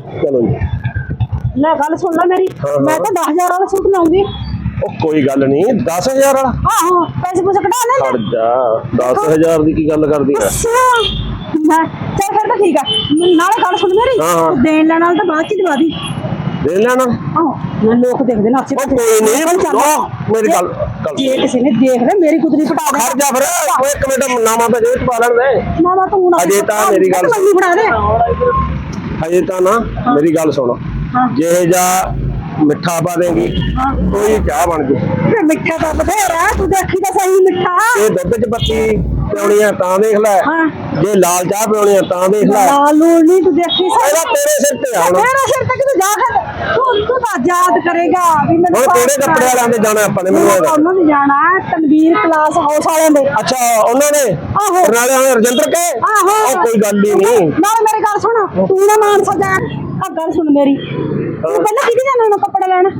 ਚਲੋ ਜੀ। ਲੈ ਗੱਲ ਸੁਣ ਲੈ ਮੇਰੀ। ਹਾਂ, ਮੈਂ ਤਾਂ 10000 ਵਾਲਾ ਸੂਟ ਲਾਉਂਗੀ ਉਹ ਕੋਈ ਗੱਲ ਨਹੀਂ 10000 ਵਾਲਾ? ਆਹੋ ਪੈਸੇ ਪੂਸੇ ਕਢਾ ਲੈ ਛੱਡ ਜਾ 10000 ਦੀ ਕੀ ਗੱਲ ਕਰਦੀ ਆ ਅੱਛਾ। ਮੈਂ ਚੱਲ ਫਿਰ ਤਾਂ ਠੀਕ ਆ। ਮੈਨੂੰ ਨਾਲੇ ਗੱਲ ਸੁਣ ਮੇਰੀ। ਹਾਂ, ਹਾਂ। ਤੂੰ ਦੇਣ ਲੈਣ ਵਾਲਾ ਤਾਂ ਬਾਅਦ ਚ ਹੀ ਦਵਾ ਦੀ। ਦੇ ਲੈਣਾ? ਆਹੋ ਮੈਂ ਲੋਕ ਦੇਖਦੇ ਨਾ ਅੱਛੇ ਉਹ ਕੋਈ ਨਹੀਂ ਲੋ ਮੇਰੀ ਗੱਲ ਗੱਲ ਜੇ ਕਿਸੇ ਨੇ ਦੇਖ ਲਿਆ ਮੇਰੀ ਕੁਦਰੀ ਪਟਾ ਦੇ। ਖੜ ਜਾ ਫਿਰ ਓਏ ਇੱਕ ਮਿੰਟ ਨਾਮਾਂ ਤਾਂ ਜੇਬ ਚ ਪਾ ਲੈਣ ਦੇ। ਨਾ ਤੂੰ ਨਾ ਅਜੇ ਤਾਂ ਮੇਰੀ ਗੱਲ ਮੰਗੀ ਫੜਾ ਦੇ। ਹਜੇ ਤਾਂ ਨਾ ਮੇਰੀ ਗੱਲ ਸੁਣ। ਜੇ ਜਾ ਮਿੱਠਾ ਪਾ ਦੇਂਗੀ ਕੋਈ ਚਾਹ ਬਣ ਜੂ। ਤੇ ਮਿੱਠਾ ਤਾਂ ਬਥੇਰਾ ਤੂੰ ਦੇਖੀ ਤਾਂ ਸਹੀ ਮਿੱਠਾ। ਜੇ ਦੁੱਧ ਚ ਪੱਤੀ ਪਿਉਣੀ ਆ ਤਾਂ ਦੇਖ ਲੈ। ਜੇ ਲਾਲ ਚਾਹ ਪਿਉਣੀ ਆ ਤਾਂ ਦੇਖ ਲੈ। ਲਾਲ ਲੂਲ ਨਹੀਂ ਤੂੰ ਦੇਖੀ ਇਹਦਾ ਤੇਰੇ ਸਿਰ ਤੇ ਆ ਹੁਣ। ਮੇਰਾ ਸਿਰ ਤੂੰ ਜਾ ਕੇ ਤੂੰ ਤੂੰ ਯਾਦ ਕਰੇਗਾ ਵੀ ਮੈਨੂੰ ਹੁਣ ਕਿਹੜੇ ਕੱਪੜੇ ਵਾਲਿਆਂ ਦੇ ਜਾਣਾ ਆਪਾਂ ਨੇ ਮੈਨੂੰ ਇਹ ਦੱਸ। ਉਹਨਾਂ ਨੇ ਜਾਣਾ ਹੈ ਤਨਵੀਰ ਕਲਾਸ ਹਾਊਸ ਵਾਲਿਆਂ ਦੇ। ਅੱਛਾ ਉਹਨਾਂ ਨੇ? ਆਹੋ। ਨਾਲੇ ਹੁਣ ਰਜਿੰਦਰ ਕੇ? ਆਹੋ। ਉਹ ਕੋਈ ਗੱਲ ਹੀ ਨਹੀਂ। ਨਾਲ ਮੇਰੀ ਗੱਲ ਸੁਣ ਤੂੰ ਨਾ ਮਾਨ ਸਜਾ ਆ ਗੱਲ ਸੁਣ ਮੇਰੀ। ਤੂੰ ਪਹਿਲਾਂ ਕਿਹਦੇ ਜਾਣਾ ਉਹਨੂੰ ਕੱਪੜਾ ਲੈਣ?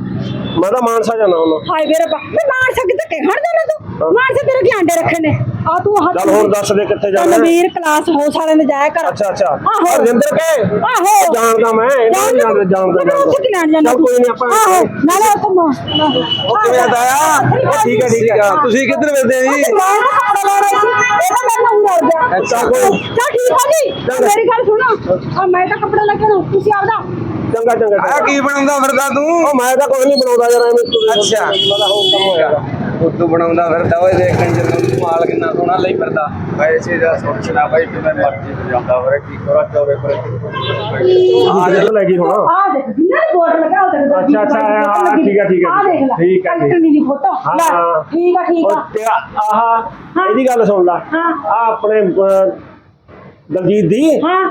ਮੈਂ ਤਾਂ ਮਾਨਸਾ ਜਾਣਾ ਹੁਣ। ਹਾਏ ਵੇ ਰੱਬਾ ਮੈਂ ਮਾਨ ਸਕ ਧੱਕੇ ਖੜ ਜਾਣਾ ਤੂੰ? ਮਾਨ ਸੇ ਤੇਰੇ ਕੀ ਆਂਡੇ ਰੱਖੇ ਨੇ। ਆ ਤੂੰ ਹੱਥ ਚੱਲ ਹੁਣ ਦੱਸ ਦੇ ਕਿੱਥੇ ਜਾਣਾ ਹੈ। ਤਨਵੀਰ ਕਲਾਸ ਹਾਊਸ ਵਾਲਿਆਂ ਦੇ ਜਾਇਆ ਕਰ। ਅੱਛਾ ਅੱਛਾ। ਆਹੋ। ਰਜਿੰਦਰ ਕੇ? ਆਹੋ। ਜਾਣਦਾ ਮੈਂ ਇਹਨਾਂ ਨੂੰ ਜਾਣਦਾ ਜਾਣਦਾ ਮੈਂ ਉੱਥੇ ਕਿ ਲੈਣ ਜਾਣਾ ਚੱਲ ਕੋਈ ਨਹੀਂ ਆਪਾਂ ਆਹੋ। ਨਾਲੇ ਉੱਥੇ ਮਾ ਉਹ ਕਿਵੇਂ ਆਦਾ ਆ? ਉਹ ਠੀਕ ਹੈ ਠੀਕ ਹੈ ਤੁਸੀਂ ਕਿੱਧਰ ਮਿਲਦੇ ਆ ਜੀ? ਮੈਂ ਤਾਂ ਕੱਪੜਾ ਮੇਰੀ ਗੱਲ ਸੁਣੋ। ਆ ਮੈਂ ਤਾਂ ਲੈ ਕੇ ਆਉਂ ਤੁਸੀਂ ਆਪਦਾ। ਚੰਗਾ ਚੰਗਾ ਆ ਕੀ ਬਣਾਉਂਦਾ ਫਿਰਦਾ ਤੂੰ? ਉਹ ਮੈਂ ਤਾਂ ਕੋਈ ਨਹੀਂ ਬਣਾਉਂਦਾ ਯਾਰ ਐਵੇਂ ਅੱਛਾ। ਮੈਂ ਤਾਂ ਹੋਰ ਕੰਮ ਹੋਇਆ। ਫੋਟੋ ਬਣਾਉਂਦਾ ਫਿਰਦਾ ਓਏ ਦੇਖ ਕੰਜਰ ਨੂੰ ਮਾਲ ਕਿੰਨਾ ਸੋਹਣਾ ਲਈ ਫਿਰਦਾ। ਐਸੇ ਦਾ ਸੋਚਣਾ ਬਾਈ ਕਿ ਮੈਂ ਮਰਜ਼ੀ ਜਾਂਦਾ ਵਰੇ ਕੀ ਕਰਾਂ ਚੌਰੇ ਪਰ ਆ ਜਿਹੜਾ ਲੈ ਗਈ ਹੁਣ। ਆ ਦੇਖ ਜਿੰਨਾ ਨੇ ਬੋਰਡ ਲਗਾ ਉਹ ਅੱਛਾ, ਅੱਛਾ, ਹਾਂ, ਠੀਕ ਹੈ, ਠੀਕ ਹੈ, ਆ ਦੇਖ ਲੈ ਠੀਕ ਹੈ, ਠੀਕ ਹੈ। ਕੰਟਨੀ ਦੀ ਫੋਟੋ। ਹਾਂ। ਠੀਕ ਆ ਠੀਕ ਤੇ ਆਹ ਇਹਦੀ ਗੱਲ ਸੁਣ ਲੈ। ਹਾਂ। ਆ ਆਪਣੇ ਦਲਜੀਤ ਦੀ। ਹਾਂ।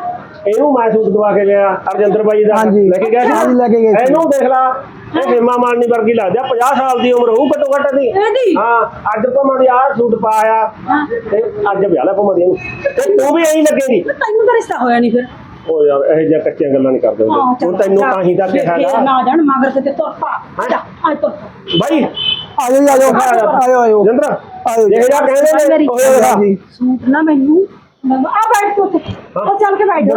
ਇਹਨੂੰ ਮੈਂ ਸੂਟ ਦਵਾ ਕੇ ਗਿਆ ਅਰਜਿੰਦਰ ਬਾਈ ਦਾ। ਹਾਂਜੀ। ਲੈ ਕੇ ਗਿਆ ਸੀ ਨਾ? ਹਾਂਜੀ, ਲੈ ਕੇ ਗਏ ਸੀ। ਇਹਨੂੰ ਦੇਖ ਲਾ ਇਹ ਹੇਮਾ ਮਾਲਨੀ ਵਰਗੀ ਲੱਗਦੀ ਆ। 50 ਸਾਲ ਦੀ ਉਮਰ ਹੋਊ ਘੱਟੋ ਘੱਟ ਦੀ ਇਹਦੀ? ਹਾਂ ਅੱਜ ਭਮਾ ਦੀ ਆਹ ਸੂਟ ਪਾਇਆ ਹਾਂ। ਤੇ ਅੱਜ ਵਿਆਹ ਲੈ ਦੀ ਇਹਨੂੰ। ਤੇ ਤੂੰ ਵੀ ਐਂ ਲੱਗੇਗੀ। ਤੈਨੂੰ ਤਾਂ ਰਿਸ਼ਤਾ ਹੋਇਆ ਨਹੀਂ ਫਿਰ। ਉਹ ਯਾਰ ਇਹ ਜਿਹੀਆਂ ਕੱਚੀਆਂ ਗੱਲਾਂ ਨਹੀਂ ਕਰਦੇ ਹਾਂ, ਹੁੰਦੇ ਉਹ ਤੈਨੂੰ। ਤਾਂ ਹੀ ਤਾਂ ਕਿਹਾ ਫੇਰ ਗਾ ਨਾ। ਜਾਣ ਮਗਰ ਕਿਤੇ ਤੁਰ ਪਾ। ਹੈਂ? ਜਾ ਤੁਰ ਪਾ। ਬਾਈ। ਆਜੋ ਜੀ ਆਜੋ। ਆਜੋ ਆਜੋ। ਜਿੰਦਰ ਆਜੋ। ਜੇ ਜਾ ਕਹਿੰਦੇ ਨੇ ਜੀ ਸੂਟ ਨਾ ਮੈਨੂੰ। ਆ ਬੈਠ ਤੂੰ ਉੱਥੇ ਉਹ ਚੱਲ ਕੇ ਬੈਠ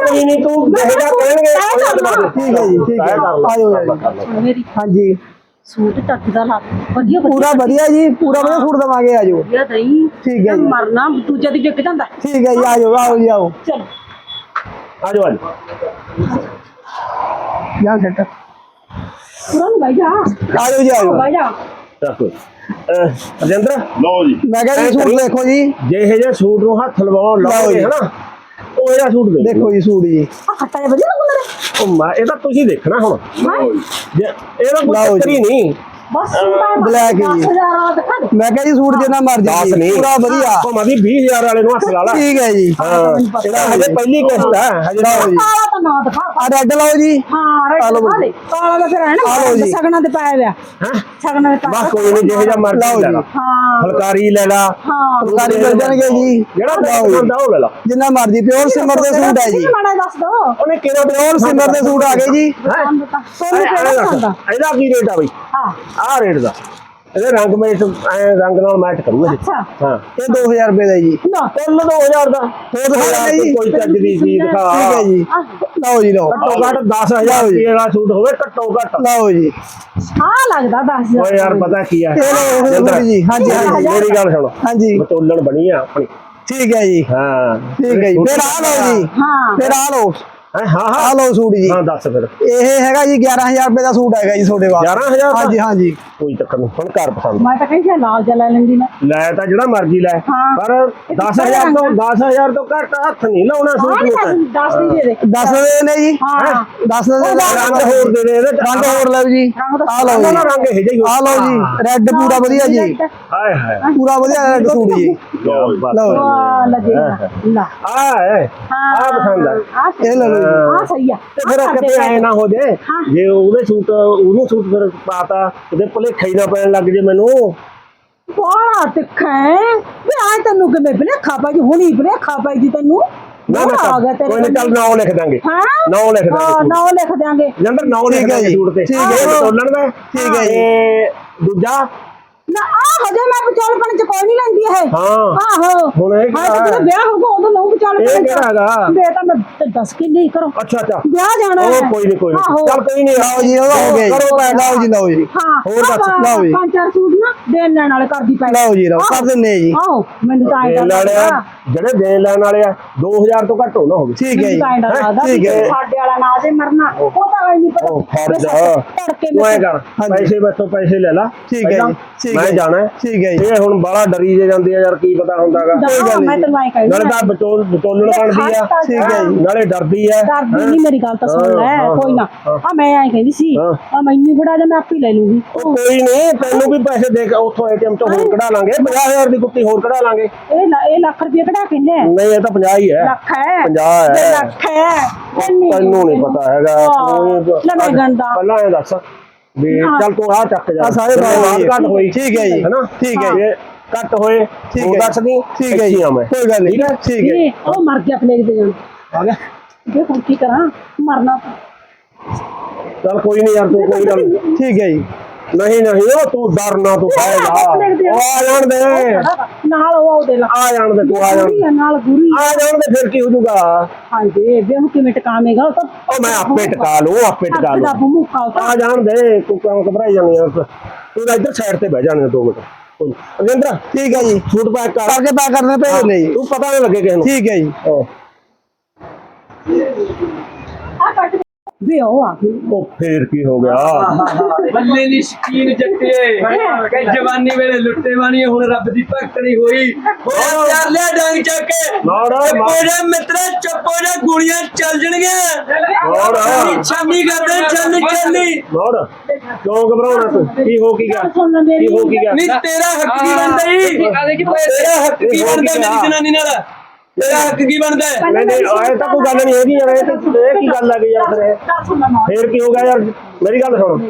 ਕੋਈ ਨਹੀਂ ਤੂੰ ਜੇ ਜਾ ਕਹਿਣਗੇ ਉਹ ਜਾ ਦਵਾ ਦੇ। ਠੀਕ ਹੈ ਜੀ ਠੀਕ ਹੈ ਆਜੋ ਜੀ ਸੁਣ ਮੇਰੀ ਹਾਂਜੀ ਸੂਟ ਚੱਜ ਦਾ ਲਾ ਵਧੀਆ ਪੂਰਾ ਵਧੀਆ ਜੀ ਪੂਰਾ ਵਧੀਆ ਸੂਟ ਦਵਾਂਗੇ ਆਜੋ ਵਧੀਆ ਦਈ ਠੀਕ ਹੈ ਜੀ। ਮਰਨਾ ਦੂਜੇ ਦੀ ਵਿਕ ਜਾਂਦਾ ਠੀਕ ਹੈ ਜੀ ਆਜੋ ਆਓ ਜੀ ਆਓ ਚਲ ਆ ਜਾਓ ਆ ਜਾਓ ਜਾਂ ਸੈਟ ਪੂਰਾ ਨੂੰ ਬਾਈ ਜਾ ਆਜੋ ਜੀ ਆਜੋ ਬਾਈ ਜਾ ਚੱਲ ਰਜਿੰਦਰ? ਲਓ ਜੀ। ਮੈਂ ਕਿਹਾ ਜੀ ਸੂਟ ਦੇਖੋ ਜੀ। ਜੇ ਇਹ ਜੇ ਸੂਟ ਨੂੰ ਹੱਥ ਲਵਾਉਣ ਲਓ ਲੱਗੇ ਜੀ। ਹਨਾ ਉਹ ਇਹਦਾ ਸੂਟ ਦੇ ਦੇਖੋ ਜੀ ਸੂਟ ਜੀ। ਆ ਖੱਟਾ ਜਿਹਾ ਵਧੀਆ ਲੱਗੂ ਮੇਰੇ। ਉਹ ਮੈਂ ਇਹ ਤਾਂ ਤੁਸੀਂ ਦੇਖਣਾ ਹੁਣ। ਜੇ ਇਹਦਾ ਕੋਈ ਚੱਕਰ ਹੀ ਨਹੀਂ। ਬਸ Black ਹੀ ਜੀ। 10000 ਵਾਲਾ ਦਿਖਾ ਦੇ। ਮੈਂ ਕਿਹਾ ਜੀ ਸੂਟ ਜਿੰਨਾ ਮਰਜ਼ੀ ਨਹੀਂ ਜੀ ਪੂਰਾ ਵਧੀਆ। ਭਾਵੇਂ ਵੀ 20000 ਵਾਲੇ ਨੂੰ ਹੱਥ ਲਾ ਲਾ। ਠੀਕ ਹੈ ਜੀ। ਹਾਂ ਇਹਦਾ ਹਜੇ ਪਹਿਲੀ ਕਿਸ਼ਤ ਹੈ ਹਜੇ ਤਾਂ ਲਓ ਜੀ। ਕਾਲਾ ਤਾਂ ਨਾ ਦਿਖਾ। ਆ ਰੈੱਡ ਲਾਓ ਜੀ। ਹਾਂ ਰੈਡ ਆ ਲਓ ਦਿਖਾ ਦੇ। ਕਾਲਾ ਦਾ ਫਿਰ ਹੈ ਆ ਲਓ ਨਾ ਜੀ। ਸਗਨਾਂ ਦੇ ਪਾਇਆ ਹੋਇਆ। ਹੈਂ? ਸਗਨਾਂ ਦੇ ਬਸ ਕੋਈ ਨਹੀਂ ਜਿਹੇ ਜਿਹਾ ਮਰਜ਼ੀ ਲਓ ਲੈ ਜੀ। ਲਾ। ਹਾਂ। ਫੁਲਕਾਰੀ ਲੈ ਲਾ। ਹਾਂ। ਫੁਲਕਾਰੀ ਮਿਲ ਜਾਣਗੇ ਜੀ। ਜਿਹੜਾ। ਪਸੰਦ ਆ ਉਹ ਲੈ ਲਾ। ਜਿੰਨਾ ਮਰਜ਼ੀ ਪਿਓਰ ਸਿਮਰ ਦੇ ਸੂਟ ਹੈ ਜੀ। ਮਾੜਾ ਦੱਸ ਦੋ। ਉਹਨੇ ਕਿਹੜਾ ਪਿਓਰ ਸਿਮਰ ਦੇ ਸੂਟ ਆ ਗਏ ਜੀ? ਤਾਂ ਤੁਹਾਨੂੰ ਕਿਹੜਾ ਪਸੰਦ ਆ ਇਹਦਾ ਕੀ ਰੇਟ ਆ ਬਈ? ਹਾਂ। ਆਹ ਰੇਟ ਦਾ। ਇਹਦੇ ਰੰਗ ਮੈਚ ਐ ਰੰਗ ਨਾਲ ਮੈਚ ਕਰੂਗਾ ਅੱਛਾ। ਹਾਂ। ਇਹ 2000 ਰੁਪਏ ਦਾ ਜੀ। ਨਾ। ਕੁੱਲ 2000 ਦਾ। ਹੋਰ ਦਿਖਾ ਯਾਰ ਜੀ। ਕੋਈ ਚੱਜ ਦੀ ਚੀਜ਼ ਦਿਖਾ। ਠੀਕ ਹੈ ਜੀ। ਲਓ ਜੀ ਲਓ। ਘੱਟੋ ਘੱਟ 10000 ਰੁਪਏ ਦਾ ਸੂਟ ਹੋਵੇ ਘੱਟੋ ਘੱਟ। ਲਓ ਜੀ। ਆ ਲੱਗਦਾ 10000 ਓਏ ਯਾਰ ਪਤਾ ਕੀ ਆ? ਸੂਟ ਜੀ। ਹਾਂਜੀ ਹਾਂਜੀ। ਮੇਰੀ ਗੱਲ ਸੁਣੋ। ਹਾਂਜੀ। ਵਿਚੋਲਣ ਬਣੀ ਆ ਆਪਣੀ। ਠੀਕ ਹੈ ਜੀ। ਹਾਂ। ਠੀਕ ਹੈ ਜੀ। ਫਿਰ ਆ ਲਓ ਜੀ। ਹਾਂ। ਫਿਰ ਆ ਲਓ। ਹੈਂ, ਹਾਂ ਆ ਲਓ ਸੂਟ ਜੀ। ਹਾਂ ਦੱਸ ਫਿਰ। ਇਹ ਹੈਗਾ ਜੀ 11000 ਰੁਪਏ ਦਾ ਸੂਟ ਹੈਗਾ ਜੀ ਤੁਹਾਡੇ ਵਾਸਤੇ। 11000 ਦਾ? ਹਾਂਜੀ ਹਾਂਜੀ। ਕੋਈ ਚੱਕਰ ਨਹੀਂ ਹੁਣ ਘਰ ਪਸੰਦ। ਮੈਂ ਤਾਂ ਕਹਿੰਦੀ ਲਾਲ ਜਿਹਾ ਲੈ ਲੈਂਦੀ ਮੈਂ। ਲੈ ਤਾਂ ਜਿਹੜਾ ਮਰਜ਼ੀ ਲੈ। ਪਰ ਇਹ ਤਾਂ 10000 ਤੋਂ 10000 ਤੋਂ ਘੱਟ ਹੱਥ ਨਹੀਂ ਲਾਉਣਾ ਸੂਟ ਨੂੰ ਤਾਂ। ਦੱਸ ਦੀ ਦੇ ਦੇ। ਦੱਸ ਦੇ ਨੇ ਜੀ। ਹਾਂ। ਦੱਸ ਦੇ ਰੰਗ ਹੋਰ ਦੇ ਦੇ ਇਹਦੇ। ਰੰਗ ਹੋਰ ਲਓ ਜੀ। ਆ ਲਓ ਦਾ ਜੀ। ਰੰਗ ਇਹ ਜਿਹਾ ਹੀ ਆ ਲਓ ਜੀ। ਰੈੱਡ ਪੂਰਾ ਵਧੀਆ ਜੀ। ਹਾਏ ਹਾਏ। ਪੂਰਾ ਵਧੀਆ ਰੈੱਡ ਸੂਟ ਜੀ। ਲਓ ਲਓ ਜੀ। ਵਾਹ ਲੱਗੇ। ਲਾ ਆ ਹੈ। ਆ ਪਸੰਦ ਆ। ਆ ਇਹ ਲੈ ਲਓ ਆ ਸਹੀ ਆ। ਤੇ ਫਿਰ ਕਿਤੇ ਐ ਨਾ ਹੋ ਜੇ। ਹਾਂ। ਜੇ ਉਹਦੇ ਸੂਟ ਉਹਨੂੰ ਸੂਟ ਫਿਰ ਪਾਤਾ ਉਹਦੇ ਭੁਲੇਖਾ ਹੀ ਨਾ ਪੈਣ ਲੱਗ ਜੇ ਮੈਨੂੰ। ਬਾਲਾ ਤਿੱਖਾ ਹੈ ਵੀ ਆ ਤੈਨੂੰ ਕਿਵੇਂ ਭਲੇਖਾ ਪੈ ਜੀ? ਹੁਣੀ ਭਲੇਖਾ ਪੈ ਜੀ ਤੈਨੂੰ। ਨਾ ਨਾ ਆ ਗਿਆ ਕੋਈ ਨਹੀਂ ਚੱਲ। ਨਾਮ ਲਿਖ ਦਾਂਗੇ ਹਾਂ। ਨਾਮ ਲਿਖ ਹਾਂ ਦਾਂਗੇ ਨਾਮ ਲਿਖ ਦਿਆਂਗੇ। ਜੰਦਰ ਨਾਮ ਲਿਖ ਹੈ ਦਾਂਗੇ ਜੀ, ਸੂਟ ਤੇ। ਠੀਕ ਹੈ। ਵਿਚੋਲਣ ਦਾ। ਠੀਕ ਹੈ ਦੂਜਾ? ਨਾ ਆ ਹਜੇ ਮੈਂ ਵਿਚੋਲਪਣ ਚ ਕੋਈ ਨਹੀਂ ਲੈਂਦੀ ਇਹ। ਹਾਂ। ਆਹੋ। ਹੁਣ ਇਹ ਹਾਂ ਕਿਹੜਾ ਜਦੋਂ ਵਿਆਹ ਹੋਊਗਾ ਉਦੋਂ ਲਊ ਵਿਚੋਲਪਣ ਇਹ ਕਿਹੜਾ ਹੈਗਾ? ਦੇ ਤਾਂ ਮੈਂ ਤੇ ਦੱਸ ਕੇ ਨਹੀਂ ਕਰੋ। ਅੱਛਾ ਅੱਛਾ। ਵਿਆਹ ਜਾਣਾ ਉਹ ਹੈ। ਕੋਈ ਨਹੀਂ ਕੋਈ ਆਹੋ। ਨਹੀਂ ਚੱਲ ਕੋਈ ਨਹੀਂ ਲਓ ਜੀ ਉਹਦਾ ਹੋ ਗਿਆ ਜੀ। ਕਰੋ ਭੈਣ ਲਓ ਜੀ ਲਓ ਜੀ। ਹਾਂ ਹੋਰ ਦੱਸ, ਆਪਾਂ ਲਓ ਜੀ। ਪੰਜ ਚਾਰ ਸੂਟ ਨਾ ਦੇਣ ਲੈਣ ਵਾਲੇ ਕਰਦੀ ਪੈ ਲਓ ਜੀ ਲਓ ਕਰ ਦਿੰਨੇ ਆ ਜੀ। ਆਹੋ ਮੈਨੂੰ ਤਾਂ ਦੇਣ ਵਾਲੇ ਆ ਜਿਹੜੇ ਦੇਣ ਲੈਣ ਵਾਲੇ ਆ 2000 ਤੋਂ ਘੱਟ ਹੋ ਨਾ ਹੋਵੇ। ਠੀਕ ਹੈ ਜੀ। ਠੀਕ ਹੈ। ਸਾਡੇ ਵਾਲਾ ਨਾ ਜੇ ਮਰਨਾ ਉਹ ਤਾਂ ਨਹੀਂ ਪਤਾ। ਉਹ ਫਰਜ਼ ਤੜਕੇ ਤੂੰ ਐ ਮੈਂ ਕਰ ਹਾਂਜੀ। ਪੈਸੇ ਮੈਥੋਂ ਪੈਸੇ ਲੈ ਲਾ। ਠੀਕ ਹੈ ਜੀ, ਠੀਕ ਮੈਂ। ਜਾਣਾ। ਠੀਕ ਹੈ ਜੀ। ਇਹ ਹੁਣ ਬਾਹਲਾ ਡਰੀ ਜੇ ਜਾਂਦੀ ਆ ਯਾਰ ਕੀ ਪਤਾ ਹੁੰਦਾਗਾ। ਕੋਈ ਗੱਲ ਮੈਂ ਨਹੀਂ। ਨਾਲੇ ਤਾਂ ਵਿਚੋਲ ਵਿਚੋਲਣ ਬਣਦੀ ਆ। ਠੀਕ ਹੈ ਜੀ। ਨਾਲੇ ਡਰਦੀ ਆ ਕਰਦੀ ਨਹੀਂ ਮੇਰੀ ਗੱਲ ਤਾਂ ਸੁਣ ਲੈ ਕੋਈ ਨਾ। ਆ ਮੈਂ ਐ ਕਹਿੰਦੀ ਸੀ। ਆ ਮੈਨੂੰ ਫੜਾ ਜਾ ਮੈਂ ਆਪੇ ਲੈ ਲੂੰਗੀ। ਕੋਈ ਨਹੀਂ ਤੈਨੂੰ ਵੀ ਪੈਸੇ ਦੇ ਕੇ ਉੱਥੋਂ ਏਟੀਐਮ ਤੋਂ ਹੋਰ ਕਢਾ ਲਾਂਗੇ। 50000 ਦੀ ਕੁੱਤੀ ਹੋਰ ਕਢਾ ਲਾਂਗੇ। ਇਹ ਇਹ ਲੱਖ ਰੁਪਏ ਕਢਾ ਕਿੰਨੇ ਨਹੀਂ ਇਹ ਤਾਂ 50 ਹੀ ਹੈ। ਲੱਖ ਹੈ? 50 ਇਹ ਹੈ ਲੱਖ ਹੈ। ਤੈਨੂੰ ਨਹੀਂ ਪਤਾ ਹੈਗਾ। ਪਹਿਲਾਂ ਇਹ ਦੱਸ। ਵੀ ਹਾਂ। ਚੱਲ ਤੂੰ ਆ ਚੱਕ ਜਾ ਸਾਰੇ ਬਾਤ। ਘੱਟ ਹੋਈ ਠੀਕ ਹੈ ਜੀ। ਹੈਨਾ ਠੀਕ ਹੈ। ਜੇ ਘੱਟ ਹੋਏ ਠੀਕ ਹੈ। ਦੱਸ ਦੀ ਠੀਕ ਹੈ ਜੀ ਮੈਂ ਕੋਈ ਗੱਲ ਨਹੀਂ ਠੀਕ ਹੈ ਉਹ ਮਰ ਗਿਆ ਪਲੇਗ ਦੇ ਜਾਣ ਆ ਗਿਆ ਜੇ ਹੁਣ ਕੀ ਕਰਾਂ ਮਰਨਾ ਤਾਂ। ਚੱਲ ਕੋਈ ਨਹੀਂ ਯਾਰ ਤੂੰ ਕੋਈ ਗੱਲ ਨੀ। ਠੀਕ ਹੈ ਜੀ ਨਹੀਂ ਨਹੀਂ ਉਹ ਤੂੰ ਡਰ ਨਾ ਤੂੰ ਬਹਿ ਜਾ। ਉਹ ਆ। ਜਾਣ ਦੇ। ਨਾਲ ਉਹ ਉਹਦੇ ਲਾ ਆ ਜਾਣ ਦੇ ਤੂੰ ਆ ਜਾਣ। ਨਾਲ ਗੁਰੀ। ਆ ਜਾਣ ਦੇ ਫਿਰ ਕੀ ਹੋ ਜਾਊਗਾ? ਹਾਂਜੀ ਵੇ ਉਹ ਕਿਵੇਂ ਟਿਕਾਵੇਂਗਾ? ਉਹ ਤਾਂ ਉਹ ਮੈਂ ਆਪੇ ਟਿਕਾ ਲੂੰ ਆਪੇ ਟਿਕਾ ਲੂੰ ਆ ਜਾਣ ਦੇ ਤੂੰ ਕਿਉਂ ਘਬਰਾਈ ਜਾਂਦੀ ਆ? ਤੂੰ ਤਾਂ ਇੱਧਰ ਸਾਈਡ ਤੇ ਬਹਿ ਜਾਣੇ ਦੋ ਮਿੰਟ। ਕੋਈ ਨੀ। ਰਵਿੰਦਰ ਠੀਕ ਹੈ ਜੀ। ਸੂਟ ਪੈਕ ਕਰ। ਕਰਕੇ ਪਾ ਕਰਨੇ ਭੇਜ ਜੀ ਤੂੰ ਪਤਾ ਨਹੀਂ ਲੱਗੇ ਕਿਸੇ ਨੂੰ। ਠੀਕ ਹੈ ਜੀ। ਵੇ ਉਹ ਆ ਗਈ। ਉਹ ਫੇਰ ਕੀ ਹੋ ਗਿਆ? ਬੱਲੇ ਦੀ ਸ਼ਕੀਨ ਜੱਟੇ ਕਿ ਜਵਾਨੀ ਵੇਲੇ ਲੁੱਟੇ ਵਾਣੀ ਹੁਣ ਰੱਬ ਦੀ ਭਗਤਣੀ ਹੋਈ। ਚੱਲ ਲਿਆ ਡੰਗ ਚੱਕ ਕੇ। ਮਾਰ, ਮਿੱਤਰਾ ਚੱਪੋ ਜਾ ਗੋਲੀਆਂ ਚੱਲ ਜਣਗੀਆਂ। ਮਾਰ। ਛਾਨੀ ਕਰਦੇ ਚੱਲ ਚੱਲੀ। ਮੋੜ। ਕਿਉਂ ਘਬਰਾਉਣਾ ਤੂੰ? ਕੀ ਹੋ ਕੀ ਗਿਆ? ਕੀ ਹੋ ਕੀ ਗਿਆ? ਨਹੀਂ ਤੇਰਾ ਹੱਕ ਕੀ ਬਣਦਾ ਤੇਰਾ ਹੱਕ ਕੀ ਬਣਦਾ ਮੇਰੀ ਜਨਾਨੀ ਨਾਲ? ਤੇਰਾ ਹੱਕ ਕੀ ਬਣਦਾ ਹੈ? ਨਹੀਂ ਨਹੀਂ ਆਏ ਤਾਂ ਕੋਈ ਗੱਲ ਨਹੀਂ ਹੈਗੀ ਯਾਰ ਇਹ ਤਾਂ ਇਹ ਕੀ ਗੱਲ ਆ ਗਈ ਯਾਰ ਫਿਰ ਇਹ? ਮਾਂ ਫੇਰ ਕੀ ਹੋ ਗਿਆ ਯਾਰ? ਮੇਰੀ ਗੱਲ ਸੁਣ।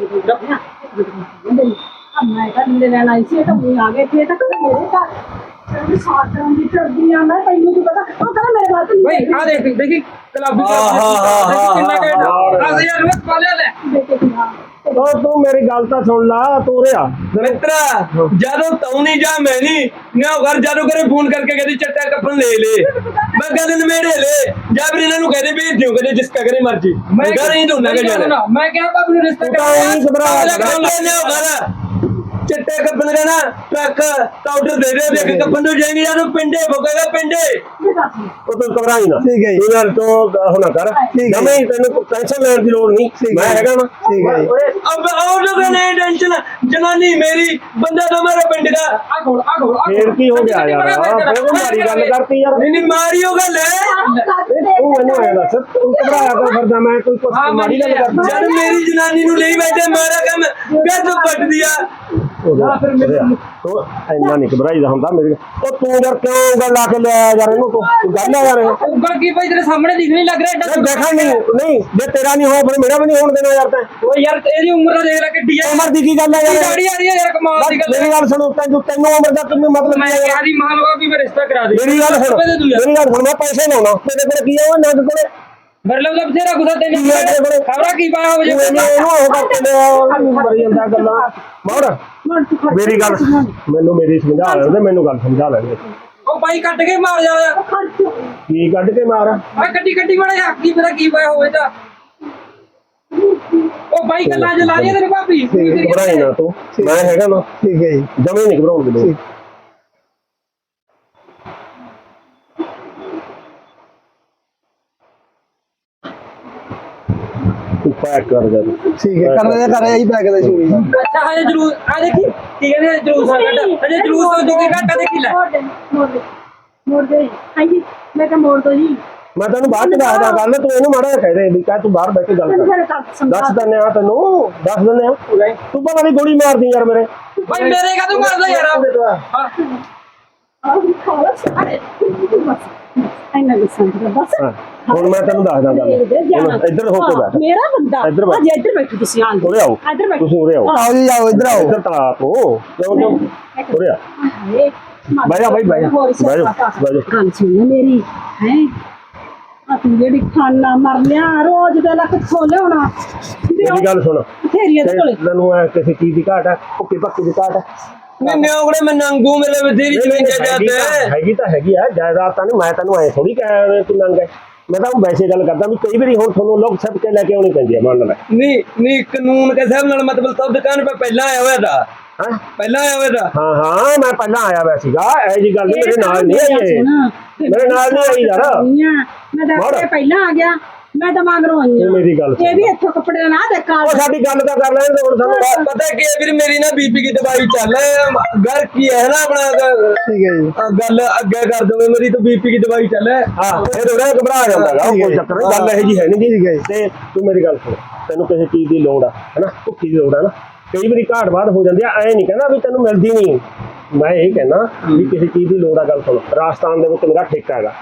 ਮੈਂ ਤਾਂ ਮੇਰੇ ਲੈਣ ਆਈ ਸੀ ਤਾਂ ਉਹ ਆ ਗਏ ਤੇ ਤਾਂ ਮੇਰੇ ਘਰ ਸਾਥਾਂ ਦੀ ਚੜਦੀ ਆ ਮੈਂ ਤੈਨੂੰ ਕੀ ਪਤਾ ਉਹ ਕਹਿੰਦਾ ਮੇਰੇ ਬਾਤ ਨਹੀਂ ਬਈ ਆ ਦੇਖ ਦੇਖੀ ਕਲਾਬੀ ਆਹ, ਆਹ, ਆਹ, ਆਹ, ਕਿੰਨਾ ਆਹ, ਕਹਿ ਆ। ਯਾਰ ਰੋਜ਼ ਪਾ ਲਿਆ ਲੈ। ਦੀ ਮਾਂ ਉਹ ਤੂੰ ਮੇਰੀ ਗੱਲ ਤਾਂ ਸੁਣ ਲਾ ਤੂੰ ਰਿਆ ਮਿੱਤਰਾ ਜਦੋਂ ਤੂੰ ਨਹੀਂ ਜਾ ਮੈਂ ਨਹੀਂ ਨਾ ਘਰ ਜਦੋਂ ਕਰੇ ਫੋਨ ਕਰਕੇ ਕਹਿੰਦੀ ਚੱਟਾ ਕੱਪਨ ਲੈ ਲੈ। ਮੈਂ ਕਹਿੰਦਾ ਨਵੇੜੇ ਲੈ। ਜਾਂ ਫਿਰ ਇਹਨਾਂ ਨੂੰ ਕਹਦੇ ਭੇਜ ਦਿਓ ਕਦੇ ਜਿਸ ਕਰੇ ਮਰਜ਼ੀ। ਮੈਂ ਘਰ ਹੀ ਦੋਨਾਂ ਕੇ ਜਾਣਾ ਮੈਂ ਕਿਹਾ ਬਾਬੂ ਨੂੰ ਰਿਸ਼ਤਾ ਉਹੀ ਘਬਰਾ ਹੋ ਘਰ ਚਿੱਟੇ ਕੱਪਨ ਕਹਿੰਦਾ ਟਰੱਕ ਕਾਊਂਟਰ ਦੇ ਦੇ ਦੇ ਕੱਪਨ ਨੂੰ ਜਾਏਗੀ ਯਾਰ ਉਹ ਪਿੰਡੇ ਬੁਕੇਗਾ ਪਿੰਡੇ। ਉਹ ਤੂੰ ਘਬਰਾਈ ਨਾ। ਠੀਕ ਹੈ ਜੀ। ਤੂੰ ਯਾਰ ਤੋਂ ਹੋਣਾ ਕਰ। ਠੀਕ ਹੈ। ਜਮੇ ਤੈਨੂੰ ਟੈਨਸ਼ਨ ਲੈਣ ਦੀ ਲੋੜ ਨਹੀਂ। ਮੈਂ ਹੈਗਾ ਨਾ ਠੀਕ ਹੈ ਅਬ ਆਉ ਲੋਗ ਨਹੀਂ ਟੈਨਸ਼ਨ ਜਨਾਨੀ ਮੇਰੀ ਬੰਦਾ ਤਾਂ ਮੇਰਾ ਪਿੰਡ ਦਾ। ਫੇਰ ਕੀ ਹੋ ਗਿਆ ਯਾਰ? ਆਹ ਮਾਰੀ ਗੱਲ ਕਰਤੀ ਯਾਰ। ਨਹੀਂ ਨਹੀਂ ਮਾਰੀਓ ਗੱਲ ਹੈ। ਤੂੰ ਮੈਨੂੰ ਐ ਦੱਸ ਤੂੰ ਘਬਰਾਇਆ ਕਿਉਂ ਫਿਰਦਾ? ਮੈਂ ਕੋਈ ਮਾਰੀ ਗੱਲ ਕਰਦਾ। ਜਦ ਮੇਰੀ ਜਨਾਨੀ ਨੂੰ ਲਈ ਬੈਠੇ ਮਾਰਾ ਕੰਮ ਗੱਦ ਵੱਟ ਦਿਆ दिया ਤੂੰ ਇੰਨਾ ਨਹੀਂ ਘਬਰਾਈਦਾ ਹੁੰਦਾ ਮੇਰੀ ਉਹ ਤੂੰ ਯਾਰ ਕਿਉਂ ਗੱਲ ਲਾ ਕੇ ਲਿਆਇਆ ਯਾਰ ਇਹਨੂੰ ਤੂੰ? ਤੂੰ ਗੱਲ ਆ ਯਾਰ ਇਹ। ਉਂਗਲ ਕੀ ਭਾਈ ਤੇਰੇ ਸਾਹਮਣੇ ਦਿਖ ਨਹੀਂ ਲੱਗ ਰਿਹਾ ਐਡਾ ਦੇਖਣ ਨਹੀਂ ਨਹੀਂ ਜੇ ਤੇਰਾ ਨਹੀਂ ਹੋ ਫਿਰ ਮੇਰਾ ਵੀ ਨਹੀਂ ਹੋਣ ਦੇਣਾ ਯਾਰ ਤੈਂ। ਉਹ ਯਾਰ ਇਹਦੀ ਉਮਰ ਦੇਖ ਲੈ ਕਿੱਡੀ ਹੈ ਉਮਰ ਦੀ ਕੀ ਗੱਲ ਹੈ ਯਾਰ? ਗਾੜੀ ਆ ਰਹੀ ਹੈ ਯਾਰ ਕਮਾਲ ਦੀ ਗੱਲ ਮੇਰੀ ਗੱਲ ਸੁਣੋ ਤੈਨੂੰ ਤੈਨੂੰ ਉਮਰ ਦਾ ਕਿੰਨੀ ਮਤਲਬ ਮੈਂ ਯਾਰ? ਦੀ ਮਾਂ ਬਾਪ ਵੀ ਮੈਂ ਰਿਸ਼ਤਾ ਕਰਾ ਦੇ। ਮੇਰੀ ਗੱਲ ਸੁਣ ਦੇ ਦੂੰ ਮੇਰੀ ਗੱਲ ਸੁਣ ਮੈਂ ਪੈਸੇ ਲਾਉਣਾ। ਤੇਰੇ ਕੋਲ ਕੀ ਆ? ਉਹ ਨੰਦ ਲਈ ਤਾਂ ਬਥੇਰਾ ਗੁੱਸਾ ਤੈਨੂੰ? ਖਬਰਾਂ ਕੀ ਪਾਇਆ ਹੋ ਜੇ ਤੂੰ ਇਹਨੂੰ ਉਹ ਕਰਕੇ ਲਿਆ ਮਰੀ ਜਾਂਦਾ ਗੱਲਾਂ। ਮੋੜ ਤੂੰ ਮੇਰੀ ਗੱਲ ਮੈਨੂੰ ਮੇਰੀ ਸਮਝਾ ਲੈਂਦੇ ਮੈਨੂੰ ਗੱਲ ਸਮਝਾ ਲੈਂਦੇ ਉਹ ਬਾਈ ਕੱਟ ਕੇ ਮਾਰ ਜਾ। ਕੀ ਕੱਢ ਕੇ ਮਾਰ? ਆ ਗੱਡੀ ਗੱਡੀ ਵਾਲਾ ਹੱਕ ਕੀ ਪਤਾ ਕੀ ਪਾਇਆ ਹੋਵੇ ਤਾਂ। ਉਹ ਬਾਈ ਗੱਲਾਂ ਚ ਲਾ ਰਹੀ ਤੇਰੀ ਭਾਬੀ। ਘਬਰਾਈ ਨਾ ਤੂੰ। ਮੈਂ ਹੈਗਾ ਨਾ। ਠੀਕ ਹੈ ਜੀ। ਜਮੇ ਨਹੀਂ ਘਬਰਾਉਣ ਦੇ ਪੈਕ ਕਰ ਜਾ ਠੀਕ ਹੈ ਕਰ ਰਿਹਾ ਜੀ ਬੈਗ ਦੇ ਸੂਈ ਅੱਛਾ ਹਜੇ ਜਲੂਸ ਆ ਦੇਖੀ ਕੀ ਕਹਿੰਦੇ ਆ ਜਲੂਸ ਆ ਕੱਢ। ਹਜੇ ਜਲੂਸ ਤੋਂ ਦੁੱਗੇ ਕੱਢ ਦੇਖੀ ਲੈ। ਮੋੜ ਦੇ ਮੋੜ ਦੇ ਮੋੜ ਦੇ। ਹਾਂਜੀ ਮੈਂ ਤਾਂ ਮੋੜ ਦੋ ਜੀ। ਮੈਂ ਤੈਨੂੰ ਬਾਅਦ ਚ ਦੱਸਦਾ ਗੱਲ ਤੂੰ ਇਹਨੂੰ ਮਾੜਾ ਕਹਿ ਦੇ ਵੀ ਕਹਿ ਤੂੰ ਬਾਹਰ ਬੈਠ ਕੇ ਗੱਲ ਕਰ। ਦੱਸ ਦਿੰਦੇ ਆ ਤੈਨੂੰ ਦੱਸ ਦਿੰਦੇ ਆ ਤੂੰ ਪਤਾ ਨਹੀਂ ਗੋਲੀ ਮਾਰਦੀ ਯਾਰ ਮੇਰੇ। ਬਾਈ ਮੇਰੇ ਕਾ ਤੂੰ ਕਰਦਾ ਯਾਰ ਹਾਂ। ਆਹ ਖਾਲਸ ਅਰੇ ਬਸ ਇੰਨਾ ਗੁੱਸਾ ਬਸ। ਹਾਂ, ਹੁਣ ਮੈਂ ਤੈਨੂੰ ਦੱਸਦਾ ਗੱਲ। ਹੁਣ ਇੱਧਰ ਹੋ ਕੇ ਬੈਠ। ਮੇਰਾ ਬੰਦਾ। ਇੱਧਰ ਬੈਠ। ਅੱਜ ਇੱਧਰ ਬੈਠੋ ਤੁਸੀਂ ਆਂ ਉਰੇ ਆਓ। ਇੱਧਰ ਬੈਠੋ। ਤੁਸੀਂ ਉਰੇ ਆਓ। ਆਓ ਜੀ ਆਓ ਇੱਧਰ ਆਓ। ਇੱਧਰ ਤਾਂ ਆਪ ਹੋ। ਕਿਉਂ ਕਿਉਂ ਉਰੇ ਆ। ਬਹਿ ਜਾ ਬਾਈ, ਬਹਿ ਜਾ। ਹੋਰ ਬਹਿ ਜਾ, ਸਿਆਪਾ ਬਹਿ ਜਾ। ਗੱਲ ਸੁਣ ਲੈ ਮੇਰੀ ਹੈ। ਆ ਤੂੰ ਜਿਹੜੀ ਖਾਨਾ ਮਰ ਲਿਆ ਰੋਜ਼ ਦਾ ਲੱਖ ਖੋ ਲਿਆਉਣਾ ਮੇਰੀ ਗੱਲ ਸੁਣ। ਥੇਰੀ ਇਹਦੇ ਕੋਲੇ। ਤੇ ਤੈਨੂੰ ਐ ਕਿਸੇ ਚੀਜ਼ ਦੀ ਘਾਟ ਹੈ ਭੁੱਕੀ ਭੱਕੀ ਦੀ ਘਾਟ ਹੈ ਨਹੀਂ ਨਿਓਗੜੇ ਮੈਂ ਨੰਗੂ ਮੇਰੇ ਬਥੇਰੀ ਜ਼ਮੀਨ ਹੈਗੀ ਜਾਇਦਾਦ ਤਾਂ- ਹੈ ਹੈਗੀ ਤਾਂ ਹੈਗੀ ਆ। ਜਾਇਦਾਦ ਤਾਂ ਨਹੀਂ ਮੈਂ ਤੈਨੂੰ ਐ ਥੋੜੀ ਕਹਿ ਤੂੰ ਨੰਗ ਹੈ। ਮੈਂ ਤਾਂ ਵੈਸੇ ਗੱਲ ਕਰਦਾ ਵੀ ਕਈ ਵਾਰੀ ਹੁਣ ਤੁਹਾਨੂੰ ਲੋਕ ਸਭ ਕੇ ਲੈ ਕੇ ਆਉਣੀ ਪੈਂਦੀ ਹੈ ਮੰਨ ਲੈ। ਨਹੀਂ ਨਹੀਂ ਕਾਨੂੰਨ ਕੇ ਹਿਸਾਬ ਨਾਲ ਮਤਲਬ ਸਭ ਦੁਕਾਨ ਪੇ ਪਹਿਲਾਂ ਆਇਆ ਹੋਇਆ था ਹਾਂ? ਪਹਿਲਾਂ ਆਇਆ ਹੋਇਆ था ਹਾਂ ਹਾਂ ਮੈਂ ਪਹਿਲਾਂ ਆਇਆ ਹੋਇਆ ਸੀਗਾ ਇਹ ਜੀ ਗੱਲ ਮੇਰੇ ਨਾਲ ਨਹੀਂ ਆਈ ਇਹ। ਮੇਰੇ ਨਾਲ ਨਹੀਂ ਆਈ ਯਾਰ। ਮੈਂ ਤਾਂ ਪਹਿਲਾਂ ਆ ਗਿਆ। ਮੈਂ ਤਾਂ ਮਗਰੋਂ ਆਈ ਤੂੰ ਮੇਰੀ ਗੱਲ ਸੁਣ। ਇਹ ਵੀ ਇੱਥੋਂ ਕੱਪੜੇ ਨਾ ਦੇ ਉਹ ਸਾਡੀ ਗੱਲ ਤਾਂ ਕਰ ਲੈ ਹੁਣ ਸਾਨੂੰ ਬਾਤ ਪਤਾ ਕਿ ਵੀਰ ਮੇਰੀ ਨਾ ਬੀਪੀ ਦੀ ਦਵਾਈ ਚੱਲ ਹੈ। ਕੀ ਹੈ ਨਾ ਆਪਣਾ ਠੀਕ ਹੈ ਜੀ। ਅ, ਗੱਲ ਅੱਗੇ ਕਰ ਦੋਵੇਂ ਮੇਰੀ ਤਾਂ ਬੀਪੀ ਦੀ ਦਵਾਈ ਚੱਲ ਹੈ। ਹਾਂ ਇਹ ਥੋੜਾ ਘਬਰਾ ਜਾਂਦਾ ਹੈ ਕੋਈ ਚੱਕਰ ਨਹੀਂ ਗੱਲ ਇਹ ਜੀ ਹੈ ਨਹੀਂ ਠੀਕ ਹੈ ਤੇ ਤੂੰ ਮੇਰੀ ਗੱਲ ਸੁਣ ਤੈਨੂੰ ਕਿਸੇ ਚੀਜ਼ ਦੀ ਲੋੜ ਆ ਹਨਾ ਭੁੱਖੀ ਦੀ ਲੋੜ ਆ ਨਾ। ਕਈ ਵਾਰੀ ਘਾਟ ਬਾਤ ਹੋ ਜਾਂਦੀ ਆ ਐ ਨਹੀਂ ਕਹਿੰਦਾ ਵੀ ਤੈਨੂੰ ਮਿਲਦੀ ਨਹੀਂ ਮੈਂ ਇਹ ਕਹਿੰਦਾ ਵੀ ਕਿਸੇ ਚੀਜ਼ ਦੀ ਲੋੜ ਆ ਗੱਲ ਸੁਣ। ਰਾਜਸਥਾਨ ਦੇ ਵਿੱਚ ਮੇਰਾ ਠੇਕਾ ਹੈਗਾ।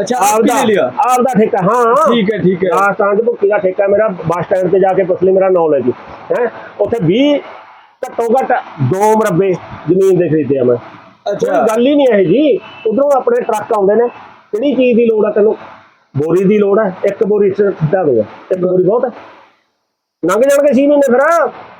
ਅੱਛਾ ਆਪ ਹੀ ਲਿਆ? ਆਪ ਦਾ ਠੇਕਾ। ਹਾਂ। ਠੀਕ ਹੈ ਠੀਕ ਹੈ। ਹਾਂ ਸਾਂਝ ਭੁੱਕੀ ਦਾ ਠੇਕਾ ਮੇਰਾ ਬੱਸ ਸਟੈਂਡ ਤੇ ਜਾ ਕੇ ਪੁੱਛ ਮੇਰਾ ਨਾਮ ਲੈ ਜੀ। ਹੈ? ਉੱਥੇ 20 ਘੱਟੋ ਘੱਟ 2 ਮਰਬੇ ਜ਼ਮੀਨ ਦੇ ਖਰੀਦਿਆ ਮੈਂ। ਅੱਛਾ। ਗੱਲ ਹੀ ਨਹੀਂ ਇਹ ਜੀ। ਉਧਰੋਂ ਆਪਣੇ ਟਰੱਕ ਆਉਂਦੇ ਨੇ। ਕਿਹੜੀ ਚੀਜ਼ ਦੀ ਲੋੜ ਹੈ ਤੈਨੂੰ? ਬੋਰੀ ਦੀ ਲੋੜ ਹੈ ਇੱਕ ਬੋਰੀ ਸਿੱਧਾ ਦੋ। ਇੱਕ ਬੋਰੀ ਬਹੁਤ ਹੈ ਲੰਘ ਜਾਣਗੇ ਸੀ ਮਹੀਨੇ ਫਿਰ।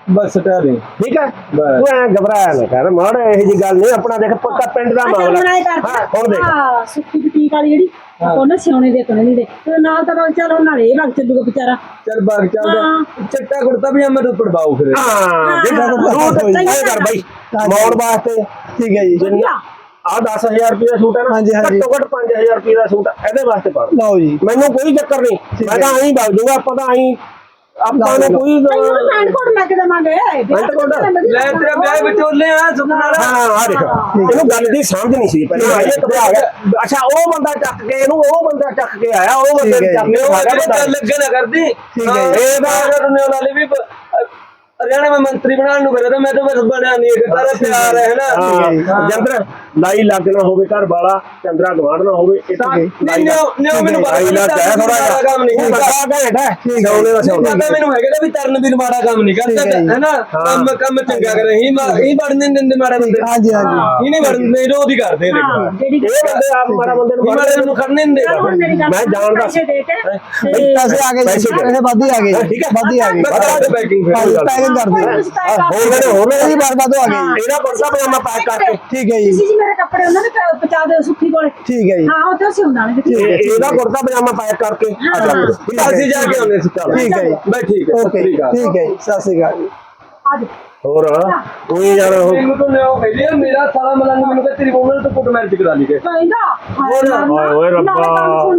ਬਸ ਟਾਰੇ ਠੀਕ ਹੈ? ਬਸ। ਤੂੰ ਐ ਘਬਰਾਇਆ ਨਾ ਕਰ ਮੜ ਇਹ ਜੀ ਗੱਲ ਨਹੀਂ ਆਪਣਾ ਦੇਖ ਪੱਕਾ ਪਿੰਡ ਦਾ ਮਾਮਲਾ। ਹਾਂ, ਹੁਣ ਦੇਖ। ਹਾਂ, ਸੁੱਕੀ ਬੁਟੀਕ ਵਾਲੀ ਜਿਹੜੀ ਉਹਨਾਂ ਸਿਉਣੇ ਦੇ ਕੋਲ ਨਹੀਂ ਦੇ। ਤੇ ਨਾਲ ਤਾਂ ਨਾਲ ਚੱਲ ਉਹਨਾਂ ਇਹ ਵਕਤ ਚੱਲੂਗਾ ਵਿਚਾਰਾ। ਚੱਲ ਬਾਗ ਚੱਲਦਾ ਹਾਂ। ਚਿੱਟਾ ਕੁੜਤਾ ਪਜਾਮਾ ਤਾਂ ਪੜਵਾਓ ਫਿਰ। ਹਾਂ ਦੇਖ ਤੂੰ ਤਾਂ ਚੰਗਾ ਕਰ ਬਾਈ ਮੌੜ ਵਾਸਤੇ। ਠੀਕ ਹੈ ਜੀ ਜਿੰਨਾ ਆ 10000 ਰੁਪਏ ਦਾ ਸੂਟ ਹੈ ਨਾ ਹਾਂਜੀ, ਹਾਂਜੀ। ਘੱਟੋ ਘੱਟ 5000 ਰੁਪਏ ਦਾ ਸੂਟ ਹੈ, ਇਹਦੇ ਵਾਸਤੇ ਪਾ ਲਓ। ਜੀ। ਮੈਨੂੰ ਕੋਈ ਚੱਕਰ ਨਹੀਂ। ਠੀਕ ਮੈਂ ਤਾਂ ਐਂ ਬਾਗ ਜੂਗਾ ਆਪਾਂ ਆਪਾਂ ਨੇ ਕੋਈ ਪੈਂਟ ਕੋਟ ਲੈ ਕੇ ਦੇਵਾਂਗੇ। Pant coat? ਲੈ ਤੇਰੇ ਵਿਆਹ ਵਿਚੋਲੇ ਆ ਸੁਪਨਾਲ ਹਾਂ ਆ ਦੇਖ। ਇਹਨੂੰ ਗੱਲ ਦੀ ਸਮਝ ਨਹੀਂ ਸੀ। ਪਹਿਲਾਂ ਇਹ ਘਬਰਾ ਗਿਆ ਅੱਛਾ ਉਹ ਬੰਦਾ ਚੱਕ ਕੇ ਇਹਨੂੰ ਉਹ ਬੰਦਾ ਚੱਕ ਕੇ ਆਇਆ ਉਹ ਬੰਦੇ ਚੱਕ ਕੇ ਲੱਗਣ ਕਰਦੀ। ਠੀਕ ਹੈ ਇਹ ਬਾਅਦ ਉਹਨੇ ਉਹਨਾਂ ਲਈ ਵੀ ਹਰਿਆਣਾ ਮੈਂ ਮੰਤਰੀ ਬਣਾਉਣ ਨੂੰ ਫਿਰਦਾ ਮੈਂ ਤਾਂ ਬਣਿਆ ਨਹੀਂ ਇੱਕ ਤਾਰਾ ਪਿਆਰ ਹੈ ਨਾ। ਜੰਦਰ। ਲਾਈ ਲੱਗ ਹੋਵੇ ਘਰ ਵਾਲਾ ਚੰਦਰਾ ਗਵਾੜ ਹੋਵੇ ਇਹ ਤਾਂ ਨਹੀਂ ਨਹੀਂ ਮੈਨੂੰ ਪਤਾ ਨਹੀਂ ਲੱਗ ਹੈ ਥੋੜਾ ਜਿਹਾ। ਕੰਮ ਨਹੀਂ ਕਰਦਾ। ਘੇਟਾ ਠੀਕ ਹੋਣੇ ਦਾ ਸੌਂਦਾ ਮੈਨੂੰ ਹੈਗਾ ਨਾ ਵੀ ਤਰਨ ਵੀ ਮਾੜਾ ਕੰਮ ਨਹੀਂ ਕਰਦਾ। ਹੈ ਨਾ? ਕੰਮ ਕੰਮ ਚੰਗਾ ਕਰ। ਰਹੀ ਮਾ ਇਹ ਵੜਨ ਨਹੀਂ ਦਿੰਦੇ ਮਾੜਾ ਬੰਦੇ। ਹਾਂਜੀ ਹਾਂਜੀ। ਇਹ ਨਹੀਂ ਵੜਨ ਦੇ ਰੋਦੀ ਕਰਦੇ ਦੇਖੋ ਇਹ ਬੰਦੇ ਆਪ ਮਾੜਾ ਬੰਦੇ ਨੂੰ ਮਾੜਾ ਨੂੰ ਖੜਨੇ ਨਹੀਂ ਦਿੰਦੇ। ਮੈਂ ਜਾਣਦਾ। ਪੈਸੇ ਦੇ ਕੇ। ਪੈਸੇ ਆ ਗਏ ਪੈਸੇ ਵਾਧੀ ਆ ਗਏ ਠੀਕ ਹੈ। ਵਾਧੀ ਆ ਗਏ। ਪੈਕਿੰਗ ਫਿਰ। ਪੈਕਿੰਗ ਕਰ ਦਿਓ। ਤੁਸੀਂ ਤਾਂ ਇਹ ਕੰਮ ਹੋਰ ਮੇਰੇ ਹੋਰ ਇਹ ਬਰਬਾਦ ਹੋ ਆ ਗਏ? ਇਹਦਾ ਕੁੜਤਾ ਪਜਾਮਾ ਪੈਕ ਕਰਕੇ ਠੀਕ ਹੈ ਜੀ। ਜੀ ਮੇਰੇ ਕੱਪੜੇ ਉਹਨਾਂ ਨੇ ਪ- ਪਹੁੰਚਾ ਦਿਓ ਸੁੱਖੀ ਕੋਲੇ। ਠੀਕ ਹੈ ਜੀ। ਹਾਂ ਉੱਥੇ ਸਿਉਂਦਾ ਨੇ ਇਹਦਾ ਕੁੜਤਾ ਪਜਾਮਾ ਪੈਕ ਕਰਕੇ ਆ ਹੈ। ਅਸੀਂ ਜਾ ਕੇ ਆਉਣੇ ਸੀ ਚੱਲ ਠੀਕ ਹੈ ਜੀ। ਬਈ ਠੀਕ ਹੈ ਓਕੇ ਠੀਕ ਹੈ ਠੀਕ ਹੈ ਜੀ। ਸਤਿ ਸ਼੍ਰੀ ਅਕਾਲ ਜੀ। ਅੱਜ ਹੋਰ? ਉਹੀ ਯਾਰ ਉਹ ਮੈਨੂੰ ਤਾਂ ਨਿਓ ਕਹਿੰਦੀ ਆ, ਮੇਰਾ ਸਾਲਾ ਮਲੰਗ ਮੈਨੂੰ ਕਹਿੰਦਾ ਤੇਰੀ ਉਹਨਾਂ ਤੋਂ ਕੁੱਟ ਮੈਰਿਜ ਕਰਾ ਲਈ ਕੇ ਕਹਿੰਦਾ ਓਏ ਓਏ ਰੱਬਾ।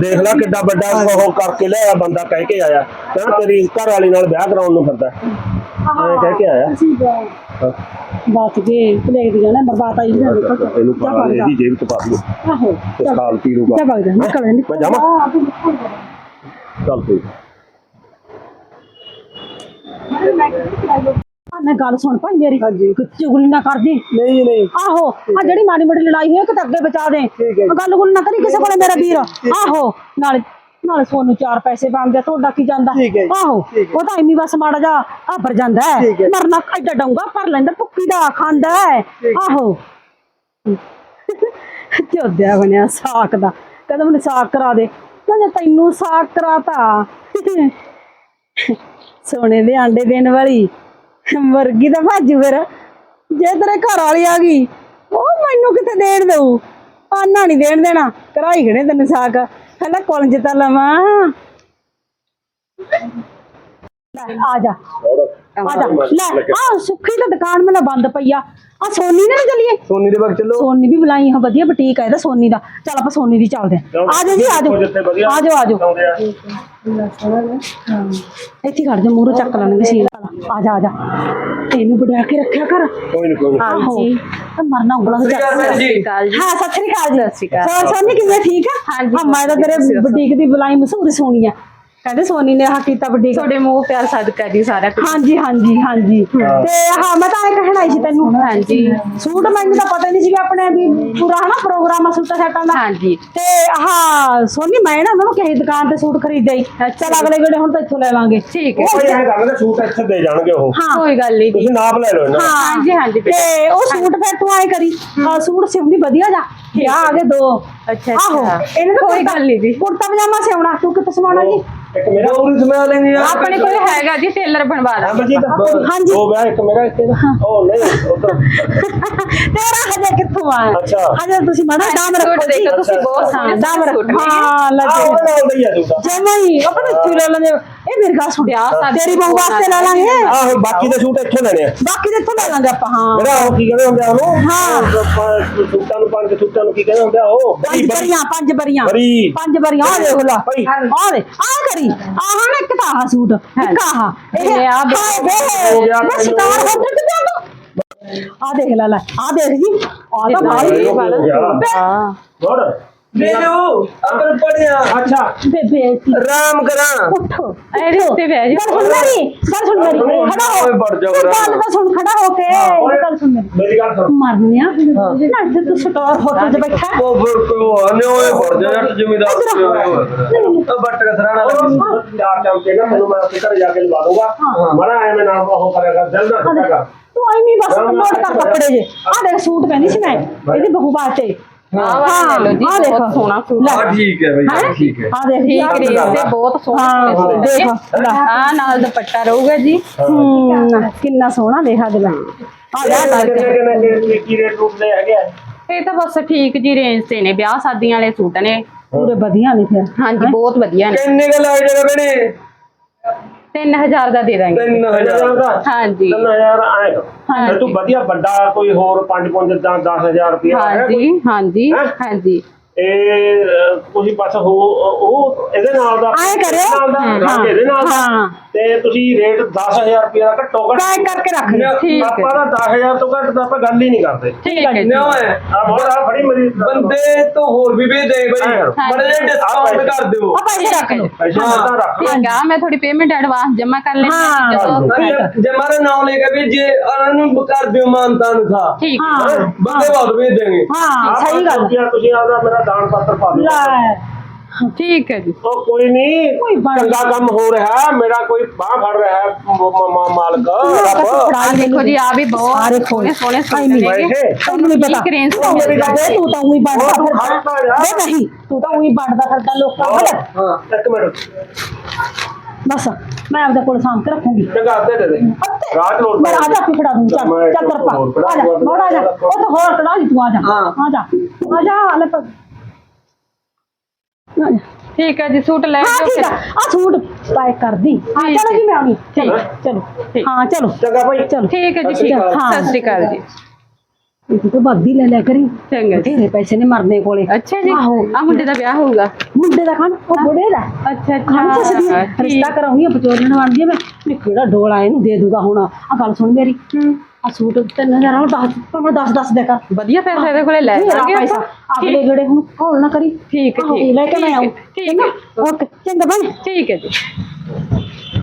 ਦੇਖ ਲੈ ਕਿੱਡਾ ਵੱਡਾ ਉਹ ਕਰਕੇ ਲਿਆਇਆ ਬੰਦਾ ਕਹਿ ਕੇ ਆਇਆ। ਕਹਿੰਦਾ ਤੇਰੀ ਘਰ ਵਾਲੀ ਨਾਲ ਵਿਆਹ ਕਰਾਉਣ ਨੂੰ ਫਿਰਦਾ। ਐਂ ਕਹਿ ਕੇ ਆਇਆ। ਅਸੀਂ ਬਾਤ ਕੇ ਪਲੇਗ ਦੀ ਨਾ ਬਰਬਾਦ ਆਈ ਨਾ ਇਹਨੂੰ ਪਾ ਲੈ ਇਹਦੀ ਜੇਬ ਚ ਪਾ ਦਿਓ। ਆਹੋ ਤੇ ਖਾਲ ਪੀ ਲੂਗਾ ਚੱਲ ਵਗ ਜਾ ਨਿਕਲ ਨਿਕਲ ਮੈਂ ਜਾਵਾਂ? ਜਾ, ਤੂੰ ਮੈਂ ਗੱਲ ਸੁਣ ਭਾਈ ਮੇਰੀ। ਹਾਂਜੀ। ਚੁਗਲੀ ਨਾ ਕਰਦੀ। ਨਹੀਂ ਜੀ ਨਹੀਂ। ਆਹੋ ਆ ਜਿਹੜੀ ਮਾੜੀ ਮੋਟੀ ਲੜਾਈ ਹੋਈ ਕਿਤੇ ਅੱਗੇ ਬਚਾ ਦੇ। ਠੀਕ ਹੈ ਜੀ। ਗੱਲ ਗੁੱਲ ਨਾ ਕਰੀ ਕਿਸੇ ਕੋਲੇ ਮੇਰਾ ਵੀਰ। ਆਹੋ ਨਾਲੇ ਨਾਲੇ ਸੋਨੂੰ ਚਾਰ ਪੈਸੇ ਬਣਦੇ ਤੁਹਾਡਾ ਕੀ ਜਾਂਦਾ? ਠੀਕ ਹੈ ਜੀ, ਆਹੋ ਠੀਕ ਹੈ। ਉਹ ਤਾਂ ਇੰਨੀ ਬਸ ਮਾੜਾ ਜਾ ਆਬਰ ਜਾਂਦਾ ਹੈ। ਠੀਕ ਹੈ। ਮਰਨਾ ਐਡਾ ਡੰਗਾ ਭਰ ਲੈਂਦਾ ਭੁੱਕੀ ਦਾ ਖਾਂਦਾ ਹੈ। ਆਹੋ। ਚੋਦਿਆ ਬਣਿਆ ਸਾਕ ਦਾ। ਕਹਿੰਦਾ ਮੈਨੂੰ ਸਾਕ ਕਰਾ ਦੇ। ਕਹਿੰਦਾ ਤੈਨੂੰ ਸਾਕ ਕਰਾਤਾ। ਸੋਨੇ ਦੇ ਆਂਡੇ ਦੇਣ ਵਾਲੀ। ਮੁਰਗੀ ਤਾਂ ਭਾਜੂ ਫਿਰ। ਜੇ ਤੇਰੇ ਘਰ ਵਾਲੀ ਆ ਗਈ, ਉਹ ਮੈਨੂੰ ਕਿੱਥੇ ਦੇਣ ਦਊ? ਆਨਾ ਨਹੀਂ ਦੇਣ ਦੇਣਾ। ਕਰਾਈ ਖੜੇ ਤੈਨੂੰ ਸਾਕ। ਕਹਿੰਦਾ ਕਾਲਜ ਤਾਂ ਲਵਾਂ। ਆ ਜਾ। ਆ ਜਾ ਲੈ ਆ ਸੁੱਖੀ ਤਾਂ ਦੁਕਾਨ ਮੇਰਾ ਬੰਦ ਪਈ ਆ। ਆ ਸੋਨੀ ਨੇ ਨੀ ਚੱਲੀਏ ਸੋਨੀ ਦੇ ਬਾਗ ਚੱਲੋ। ਸੋਨੀ ਵੀ ਬੁਲਾਈ ਹਾਂ ਵਧੀਆ ਬੁਟੀਕ ਇਹਦਾ ਸੋਨੀ ਦਾ। ਚੱਲ ਆਪਾਂ ਸੋਨੀ ਦੀ ਚੱਲਦੇ ਆ। ਆ ਜੀ ਆ ਆ ਆ ਆ। ਇੱਥੇ ਖੜ ਜਾ ਮੂਹਰੋਂ ਚੱਕ ਲੈਣਗੇ ਸੀਲ ਆ ਜਾ ਆ ਜਾ। ਤੈਨੂੰ ਬੜਾ ਕੇ ਰੱਖਿਆ ਕਰ। ਕੋਈ ਨਹੀਂ ਕੋਈ ਤਾਂ ਮਰਨਾ ਉਂਗਲਾਂ ਤੋਂ ਚੱਕ ਭੈਣ ਜੀ। ਹਾਂ ਸਤਿ ਸ੍ਰੀ ਅਕਾਲ ਜੀ। ਸਤਿ ਸ੍ਰੀ ਅਕਾਲ। ਸੋਨ ਸੋਨੀ ਕਿਵੇਂ ਠੀਕ ਆ? ਹਾਂਜੀ ਮੈਂ ਤਾਂ ਤੇਰੇ ਬੁਟੀਕ ਦੀ ਬੁਲਾਈ ਮਸ਼ਹੂਰ ਸੋਨੀ ਆ। ਕਹਿੰਦੇ ਸੋਨੀ ਨੇ ਆਹ ਕੀਤਾ ਬੁਟੀਕ ਤੁਹਾਡੇ ਮੂੰਹ ਪਿਆਰ ਸਦਕਾ ਜੀ ਸਾਰਾ ਕੁਝ ਹਾਂਜੀ ਹਾਂਜੀ ਹਾਂਜੀ। ਤੇ ਹਾਂ ਮੈਂ ਤਾਂ ਇਹ ਕਹਿਣਾ ਸੀ ਤੈਨੂੰ। ਹਾਂਜੀ। ਸੂਟ ਮੈਨੂੰ ਤਾਂ ਪਤਾ ਨਹੀਂ ਸੀ ਵੀ ਆਪਣੇ ਵੀ ਪੂਰਾ ਹਨਾ ਪ੍ਰੋਗਰਾਮ ਆ ਸੂਟਾਂ ਸੈਟਾਂ ਦਾ। ਹਾਂਜੀ। ਤੇ ਹਾਂ ਸੋਨੀ ਮੈਂ ਨਾ ਉਹਨਾਂ ਨੂੰ ਕਿਸੇ ਦੁਕਾਨ ਤੇ ਸੂਟ ਖਰੀਦਿਆ ਹੀ। ਚੱਲ ਅਗਲੇ ਗੇੜੇ ਹੁਣ ਤਾਂ ਇੱਥੋਂ ਲੈ ਲਾਂਗੇ। ਠੀਕ ਹੈ। ਉਹ ਇਹ ਕਰਨਗੇ ਸੂਟ ਇੱਥੇ ਦੇ ਜਾਣਗੇ ਉਹ। ਹਾਂ। ਕੋਈ ਗੱਲ ਨਹੀਂ। ਜੀ ਤੁਸੀਂ ਨਾਪ ਲੈ ਲਓ ਇਹਨਾਂ ਦਾ। ਹਾਂ ਹਾਂਜੀ ਹਾਂਜੀ ਤੇ ਉਹ ਸੂਟ ਫਿਰ ਤੂੰ ਆਏ ਕਰੀ। ਆਹ ਸੂਟ ਸਿਉਂਦੀ ਵਧੀਆ ਜਾ। ਆ ਆ ਗਏ ਦੋ। ਅੱਛਾ ਆਹੋ ਅੱਛਾ। ਇਹਨਾਂ ਦਾ ਕੋਈ ਗੱਲ ਨਹੀਂ ਜੀ। ਕੁੜਤਾ ਪਜਾਮਾ ਸਿਉਣਾ ਤੂੰ ਕਿੱਥੇ ਸਵਾਉਣਾ ਜੀ? ਇੱਕ ਮੇਰਾ ਹੋਰ ਸਮਾ ਲੈਣੀ ਆ ਆਪਣੇ ਕੋਲ ਹੈਗਾ ਜੀ ਟੇਲਰ ਬਣਵਾ ਅਮਰਜੀਤ ਹਾਂਜੀ। ਦੋ ਵਿਆਹ ਇੱਕ ਮੇਰਾ ਇੱਕ ਇਹਦਾ। ਉਹ ਨਹੀਂ ਉਧਰ। ਤੇਰਾ ਹਜੇ ਕਿੱਥੋਂ ਆ ਅੱਛਾ। ਹਜੇ ਤੁਸੀਂ ਮਾੜਾ ਦਾਮ ਰੱਖੋ ਜੀ। ਦੇਖੋ ਤੁਸੀਂ ਬਹੁਤ ਸੋਹਣੇ ਦਾਮ ਰੱਖੋ। ਹਾਂ ਲੱਗੇ। ਉਹ ਨਾਲ ਦਾ ਹੀ ਆ ਸੂਟ ਜਮਾ ਹੀ। ਆਪਣੇ ਇੱਥੇ ਲੈ ਲੈਂਦੇ ਇਹ ਮੇਰੇ ਕੋਲ ਸੁਣਿਆ ਸ਼ਾਦੀ ਤੇਰੀ ਬਹੂ ਵਾਸਤੇ ਲੈ ਲਾਂਗੇ ਆਹੋ ਬਾਕੀ ਦੇ ਸੂਟ ਇੱਥੋਂ ਲੈਣੇ ਆ ਬਾਕੀ ਦੇ ਇੱਥੋਂ ਲੈ ਲਾਂਗੇ ਆਪਾਂ ਹਾਂ ਜਿਹੜਾ ਉਹ ਕੀ ਕਹਿੰਦੇ ਹੁੰਦੇ ਆ ਉਹਨੂੰ ਹਾਂ। ਉਹ ਸੂਟਾਂ ਨੂੰ ਪੰਜ ਸੂਟਾਂ ਨੂੰ ਕੀ ਕਹਿੰਦੇ ਹੁੰਦੇ ਆ ਉਹ ਬਰੀ ਪੰਜ ਬਰੀ ਬਰੀਆਂ ਪੰਜ ਬਰੀਆਂ ਬਰੀ। ਪੰਜ ਬਰੀਆਂ ਆ ਦੇਖ ਲਾ ਬਰੀ। ਆ ਦੇ ਆ ਕਰੀ ਆਹ ਨਾ ਇੱਕ ਤਾਂ ਆਹ ਸੂਟ ਇੱਕ ਆਹ ਇਹ ਆ ਦੇ ਹੋ ਗਿਆ ਮੈਂ ਸ਼ਿਕਾਰ ਹੋ ਤੇ ਕਿੱਥੇ ਆ ਦੇਖ ਲੈ ਲੈ ਆ ਦੇਖ ਜੀ ਆ ਤਾਂ ਬਾਈ ਹੋ ਗਿਆ। ਹਾਂ ਹੋਰ ਦੇ ਲਓ ਅਗਰ ਪੜਿਆ ਅੱਛਾ ਬੇਬੇ ਰਾਮ ਕਰਾਂ ਉੱਠੋ ਇਹਦੇ ਉੱਤੇ ਬਹਿ ਜਾ ਗੱਲ ਸੁਣ ਮੇਰੀ ਗੱਲ ਸੁਣ ਮੇਰੀ ਖੜਾ ਹੋ ਓਏ ਵੜ ਜਾ ਤੂੰ ਵੜ। ਗੱਲ ਤਾਂ ਸੁਣ ਖੜਾ ਹੋ ਕੇ ਇਹ ਗੱਲ ਸੁਣ ਮੇਰੀ ਮੇਰੀ ਗੱਲ ਸੁਣ ਮਰਨਿਆ ਨਾ ਜੇ ਤੂੰ ਸਟੋਰ ਹੋਟਲ 'ਚ ਬੈਠਾ ਉਹ ਫਿਰ ਕੋ ਆਨੇ ਓਏ ਵੜ ਜਾ ਜੱਟ ਜ਼ਿਮੀਦਾਰ ਉਹ ਬੱਟ ਕਸਰਾਣਾ ਉਹ ਚਾਰ ਚਮਚੇ ਨਾ ਮੈਨੂੰ ਮੈਂ ਆਪਣੇ ਘਰ ਜਾ ਕੇ ਲਵਾ ਦੂੰਗਾ ਮੜਾ ਐ ਮੈਂ ਨਾਲ ਉਹ ਕਰੇਗਾ ਦਿਲ ਨਾ ਸੱਚਾਗਾ ਤੂੰ ਐਵੇਂ ਬਸ ਨੋਟ ਕਰ ਕੱਪੜੇ ਜੇ ਆ ਦੇਖ ਸੂਟ ਪਹਿਨੀ ਸੀ ਮੈਂ ਇਹਦੀ ਬਹੂ ਬਾਤੇ ਆਹ ਵਾਲਾ ਲੈ ਲਓ ਜੀ ਆਹ ਦੇਖ। ਬਹੁਤ ਸੋਹਣਾ ਸੂਟ ਲੈ। ਆ ਠੀਕ ਹੈ ਬਈ ਹੈਂ? ਠੀਕ ਹੈ। ਆ ਦੇਖ ਠੀਕ ਆਹ ਰੇਟ ਤੇ ਬਹੁਤ ਸੋਹਣੇ ਹਾਂ, ਸੋਹਣੇ ਦੇਖ, ਸੂਟ ਲੈ। ਆ ਨਾਲ ਦੁਪੱਟਾ ਰਹੂਗਾ ਜੀ। ਹੂੰ। ਕਿੰਨਾ ਸੋਹਣਾ ਦੇਖ ਅੱਜ ਲੈ। ਆ ਜਾ ਕਿੰਨੇ ਕਰਕੇ ਕਿੰਨੇ ਕੀ- ਕੀ ਰੇਟ ਰੂਟ ਦੇ ਹੈਗੇ ਆ? ਇਹ ਤਾਂ ਬਸ ਠੀਕ ਜੀ ਰੇਂਜ ਤੇ ਨੇ ਵਿਆਹ ਸ਼ਾਦੀਆਂ ਵਾਲੇ ਸੂਟ ਨੇ। ਪੂਰੇ ਵਧੀਆ ਨੇ ਫਿਰ। ਹਾਂਜੀ ਬਹੁਤ ਵਧੀਆ ਨੇ। ਕਿੰਨੇ ਕ ਲੱਗ ਜਾਣਾ ਬਣੇ 3000 ਦਾ ਦੇ ਦਾਂਗੇ। 3000 ਦਾ? ਹਾਂਜੀ। 3000 ਆਏ ਹਾਂਜੀ। ਤੂੰ ਵਧੀਆ ਵੱਡਾ ਕੋਈ ਹੋਰ 5 5 ਜਾਂ 10000 ਰੁਪਏ ਹਾਂਜੀ ਹਾਂਜੀ ਹੈਂ? ਹਾਂਜੀ। ਇਹ ਤੁਸੀਂ ਬਸ ਹੋ ਉਹ ਇਹਦੇ ਨਾਲ ਦਾ ਆਏਂ ਕਰਿਓ। ਇਹਦੇ ਨਾਲ ਦਾ ਹਾਂ, ਰੰਗ ਇਹਦੇ ਨਾਲ ਦਾ। ਹਾਂ। ਤੇ ਤੁਸੀਂ ਰੇਟ 10000 ਰੁਪਏ ਦਾ ਘੱਟੋ ਘੱਟ ਪੈਕ ਕਰਕੇ ਰੱਖ ਲੈ ਠੀਕ ਹੈ। ਆਪਾਂ ਦਾ 10000 ਤੋਂ ਘੱਟ ਤਾਂ ਆਪਾਂ ਗੱਲ ਹੀ ਨਹੀਂ ਕਰਦੇ। ਠੀਕ ਹੈ ਜੀ। ਨਾ ਹੈ ਆ ਬੜਾ ਫੜੀ ਮੇਰੀ ਬੰਦੇ ਤੋਂ ਹੋਰ ਵੀ ਭੇਜ ਦੇ ਬਈ। ਹਾਂ। ਬੜੇ ਡਿਸਕਾਊਂਟ ਕਰ ਦਿਓ। ਆ ਪੈਸੇ ਰੱਖ ਲਓ। ਪੈਸੇ ਹਾਂ। ਤਾਂ ਰੱਖ ਠੀਕ ਆ ਮੈਂ ਥੋੜੀ ਪੇਮੈਂਟ ਐਡਵਾਂਸ ਜਮਾ ਕਰ ਲੈਂਦੀ ਹਾਂ। ਹਾਂ। ਜਦੋਂ ਜੇ ਮਾਰਾ ਨਾਮ ਲੈ ਕੇ ਵੀ ਜੇ ਉਹਨਾਂ ਨੂੰ ਕਰ ਦਿਓ ਮਾਨਤਾ ਨੂੰ ਥਾ ਠੀਕ। ਹੈ। ਹਾਂ? ਬੰਦੇ ਬਹੁਤ ਭੇਜ ਦੇਣਗੇ ਹਾਂ। ਸਹੀ ਗੱਲ। ਰੁਪਇਆ ਤੁਸੀਂ ਆਦਾ ਮੇਰਾ ਦਾਨ ਪੱਤਰ ਪਾ ਦਿਓ। ਲੈ ਠੀਕ ਹੈ ਜੀ। ਉਹ ਕੋਈ ਨਹੀਂ ਕੋਈ ਬਣ- ਚੰਗਾ ਕੰਮ ਹੋ ਰਿਹਾ ਮੇਰਾ ਕੋਈ ਬਾਹ ਫੜ ਰਿਹਾ ਹੈ ਮ- ਮ- ਮ- ਮਾਲਕ। ਰੱਬ। ਆ ਦੇਖੋ ਜੀ ਆ ਵੀ ਬਹੁਤ ਸਾਰੇ ਸੋਹਣੇ ਸੋਹਣੇ ਸੂਟ ਆਈ ਨਹੀਂ ਨੇਗੇ ਬੈਠੇ। ਤੈਨੂੰ ਨਹੀਂ ਪਤਾ। ਠੀਕ range ਤੂੰ ਮੇਰੀ ਗੱਲ ਦੇ, ਤੂੰ ਤਾਂ ਉਹੀ ਬਣਦਾ ਉਹ ਫਿਰਦਾ। ਹਟਦਾ ਜਾ। ਵੇ ਨਹੀਂ ਤੂੰ ਤਾਂ ਉਹੀ ਬਣਦਾ ਫਿਰਦਾ ਲੋਕਾਂ ਕੋਲ ਹਾਂ ਇੱਕ ਮਿੰਟ। ਬਸ ਮੈਂ ਆਪਦੇ ਕੋਲ ਸਾਂਭ ਕੇ ਰੱਖੂੰਗੀ। ਚੰਗਾ ਅੱਧੇ ਦੇ ਦੇ। ਰਾਤ ਲੋਟ ਮੈਂ ਆ ਜਾ ਆਪੇ ਫੜਾ ਦੂੰ। ਚੱਲ ਮੈਂ ਚੱਲ ਹੋਰ ਤਰਪਾ ਫੜਾ ਆ ਜਾ ਦੂੰਗਾ। ਮੋੜ ਆ ਜਾ। ਉਹ ਤਾਂ ਹੋਰ ਕਢਾ ਲਈ ਤੂੰ ਆ ਜਾ। ਹਾਂ। ਆ ਜਾ। ਆ ਜਾ ਲੈ ਪਰ ਆ ਜਾ। ਠੀਕ ਹੈ ਜੀ ਸੂਟ ਲੈ ਹਾਂ ਜਾਓ ਠੀਕ ਆ। ਆ ਸੂਟ ਪੈਕ ਕਰ ਦੀ ਹਾਂ ਠੀਕ ਚਲੋ ਹੈ। ਜੀ ਮੈਂ ਆਉਂਗੀ ਚਲੋ। ਚਲੋ। ਠੀਕ। ਹਾਂ ਚਲੋ। ਚੰਗਾ ਭਾਈ। ਚਲੋ। ਠੀਕ ਹੈ ਜੀ ਠੀਕ ਅਕਾਲ। ਹਾਂ। ਸਤਿ ਸ਼੍ਰੀ ਅਕਾਲ ਜੀ। ਇਹ ਤਾਂ ਬਾਦੀ ਲੈ ਲਿਆ ਕਰੀ। ਚੰਗਾ ਜੀ। ਤੇਰੇ ਪੈਸੇ ਨੇ ਮਰਨੇ ਕੋਲੇ। ਅੱਛਾ ਜੀ। ਆਹੋ। ਆ ਮੁੰਡੇ ਦਾ ਵਿਆਹ ਹੋਊਗਾ। ਮੁੰਡੇ ਦਾ ਖਾਣ? ਉਹ ਬੁੜੇ ਦਾ? ਅੱਛਾ ਖਾਣ ਅੱਛਾ ਆ, ਰਿਸ਼ਤਾ ਕਰਾਉਂਗੀ ਵਿਚੋਲਣ ਬਣਦੀ ਆ ਮੈਂ। ਵੀ ਕਿਹੜਾ ਡੋਲਾ ਇਹਨੂੰ ਦੇ ਦੂਗਾ ਹੁਣ। ਆ ਗੱਲ ਸੁਣ ਮੇਰੀ। ਆ ਸੂਟ ਤਿੰਨ ਹਜ਼ਾਰ ਨਾਲ ਦਸ ਭਾਵੇਂ ਦਸ ਦਸ ਦੇ ਕਰ। ਵਧੀਆ ਪੈਸੇ ਇਹਦੇ ਕੋਲੇ ਲੈ ਜਾਵਾਂਗੇ ਪੈਸਾ। ਆਪਾਂ। ਅਗਲੇ ਗੜੇ ਹੁਣ ਹੌਲ ਨਾ ਕਰੀ। ਠੀਕ ਹੈ, ਠੀਕ ਲੈ ਕੇ ਮੈਂ ਆਉਂ ਠੀਕ ਹੈ। ਓਕੇ ਚੰਗਾ ਬਣ ਠੀਕ ਹੈ ਜੀ।